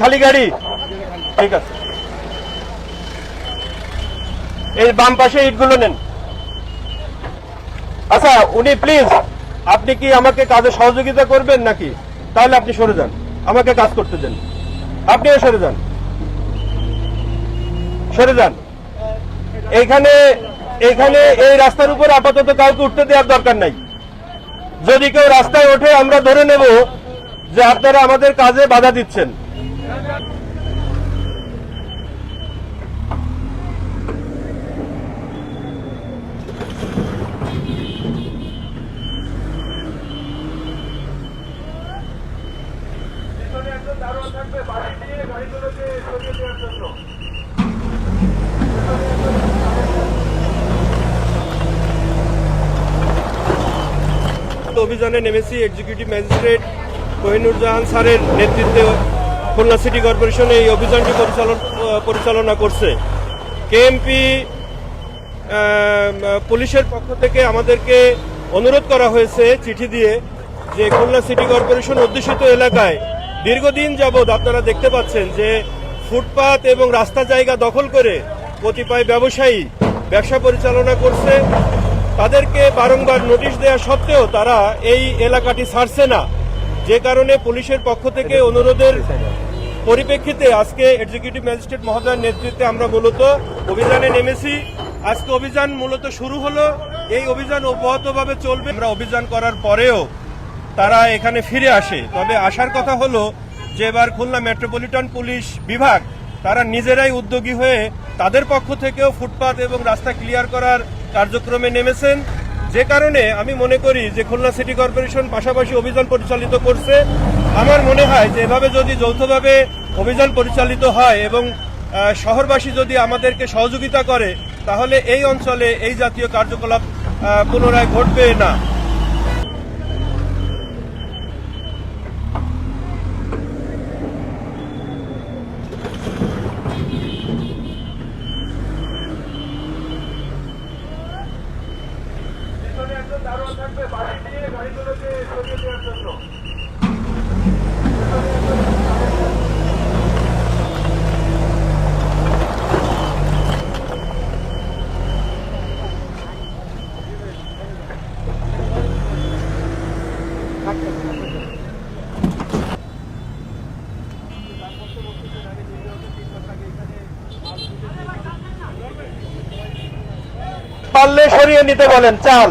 খালি গাড়ি? ঠিক আছে। এই বাম পাশে ইটগুলো নেন। আচ্ছা উনি প্লিজ আপনি কি আমাকে কাজে সহযোগিতা করবেন নাকি? তাহলে আপনি সরে যান। আমাকে কাজ করতে দেন। আপনিও সরে যান। সরে যান। এইখানে এইখানে, এই রাস্তার উপর আপাতত কাউকে উঠতে দেওয়ার দরকার নাই। যদি কেউ রাস্তায় ওঠে, আমরা ধরে নেব যে আপনারা আমাদের কাজে বাধা দিচ্ছেন। অভিযানে নেমেছি এক্সিকিউটিভ ম্যাজিস্ট্রেট কোহিনুর জাহান স্যারের নেতৃত্বে খুলনা সিটি কর্পোরেশন এই অভিযানটি পরিচালন করছে। কেএমপি পুলিশের পক্ষ থেকে আমাদেরকে অনুরোধ করা হয়েছে চিঠি দিয়ে যে খুলনা সিটি কর্পোরেশন অধ্যুষিত এলাকায় দীর্ঘদিন যাবৎ আপনারা দেখতে পাচ্ছেন যে ফুটপাত এবং রাস্তা জায়গা দখল করে কতিপয় ব্যবসায়ী ব্যবসা পরিচালনা করছে। তাদেরকে বারংবার নোটিশ দেওয়া সত্ত্বেও তারা এই এলাকাটি ছাড়ছে না। যে কারণে পুলিশের পক্ষ থেকে অনুরোধের পরিপ্রেক্ষিতে আজকে এক্সিকিউটিভ ম্যাজিস্ট্রেট মহোদয়ের নেতৃত্বে আমরা মূলত অভিযানে নেমেছি। আজকে অভিযান মূলত শুরু হলো। এই অভিযান অব্যাহতভাবে চলবে। আমরা অভিযান করার পরেও তারা এখানে ফিরে আসে। তবে আসার কথা হলো যে এবার খুলনা মেট্রোপলিটন পুলিশ বিভাগ তারা নিজেরাই উদ্যোগী হয়ে তাদের পক্ষ থেকেও ফুটপাত এবং রাস্তা ক্লিয়ার করার কার্যক্রমে নেমেছেন। যে কারণে আমি মনে করি যে খুলনা সিটি কর্পোরেশন পাশাপাশি অভিযান পরিচালিত করছে। আমার মনে হয় যে এভাবে যদি যৌথভাবে অভিযান পরিচালিত হয় এবং শহরবাসী যদি আমাদেরকে সহযোগিতা করে, তাহলে এই অঞ্চলে এই জাতীয় কার্যকলাপ পুনরায় ঘটবে না। পারলে সরিয়ে নিতে বলেন চাল।